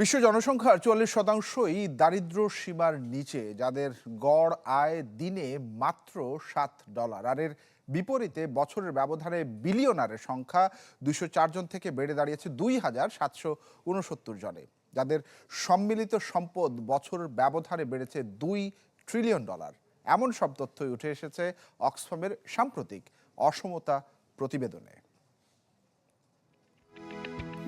বিশ্ব জনসংখ্যার চুয়াল্লিশ শতাংশই দারিদ্র সীমার নিচে, যাদের গড় আয় দিনে মাত্র সাত ডলার। আর এর বিপরীতে বছরের ব্যবধানে বিলিয়নারের সংখ্যা দুইশো জন থেকে বেড়ে দাঁড়িয়েছে দুই হাজার সাতশো উনসত্তর জনে। যাদের সম্মিলিত সম্পদ বছরের ব্যবধানে বেড়েছে দুই ট্রিলিয়ন ডলার। এমন সব তথ্যই উঠে এসেছে অক্সফামের সাম্প্রতিক অসমতা প্রতিবেদনে।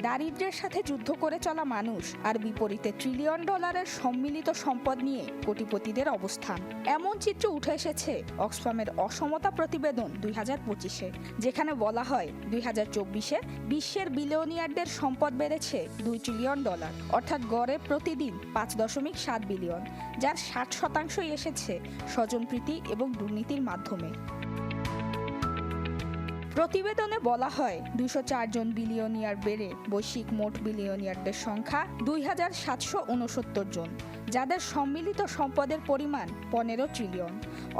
দারিদ্র্যের সাথে যুদ্ধ করে চলা মানুষ আর বিপরীতে ট্রিলিয়ন ডলারের সম্মিলিত সম্পদ নিয়ে কোটিপতিদের অবস্থান। এমন চিত্র উঠে এসেছে অক্সফামের অসমতা প্রতিবেদন দুই হাজার পঁচিশে, যেখানে বলা হয় দুই হাজার চব্বিশে বিশ্বের বিলিয়নিয়ারদের সম্পদ বেড়েছে দুই ট্রিলিয়ন ডলার অর্থাৎ গড়ে প্রতিদিন পাঁচ দশমিক সাত বিলিয়ন যার ষাট শতাংশই এসেছে স্বজনপ্রীতি এবং দুর্নীতির মাধ্যমে। প্রতিবেদনে বলা হয় দুশো জন বিলিয়নিয়ার বেড়ে বৈশ্বিক মোট বিলিয়নিয়ারদের সংখ্যা দুই হাজার সাতশো উনসত্তর জন, যাদের সম্মিলিত সম্পদের পরিমাণ পনেরো ট্রিলিয়ন,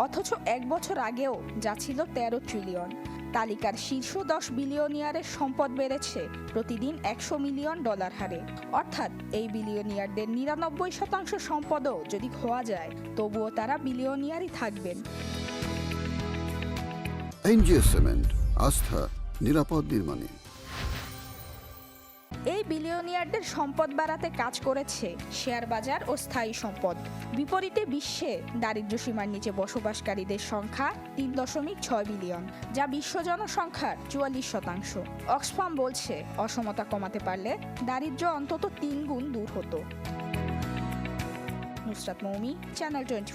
অথচ এক বছর আগেও যা ছিল তেরো ট্রিলিয়ন। তালিকার শীর্ষ দশ বিলিয়নিয়ারের সম্পদ বেড়েছে প্রতিদিন একশো মিলিয়ন ডলার হারে। অর্থাৎ এই বিলিয়নিয়ারদের নিরানব্বই শতাংশ সম্পদও যদি খোয়া যায়, তবুও তারা বিলিয়নিয়ারই থাকবেন। এনজিও সিমেন্ট। আস্থা, নিরাপদ নির্মাণে। এই বিলিয়নিয়ারদের সম্পদ বাড়াতে কাজ করেছে শেয়ার বাজার ও স্থায়ী সম্পদ। বিপরীতে বিশ্বে দারিদ্র্য সীমার নিচে বসবাসকারীদের সংখ্যা তিন দশমিক ছয় বিলিয়ন, যা বিশ্ব জনসংখ্যার চুয়াল্লিশ শতাংশ। অক্সফাম বলছে, অসমতা কমাতে পারলে দারিদ্র্য অন্তত তিন গুণ দূর হতো। Nusrat Moumi, channel twenty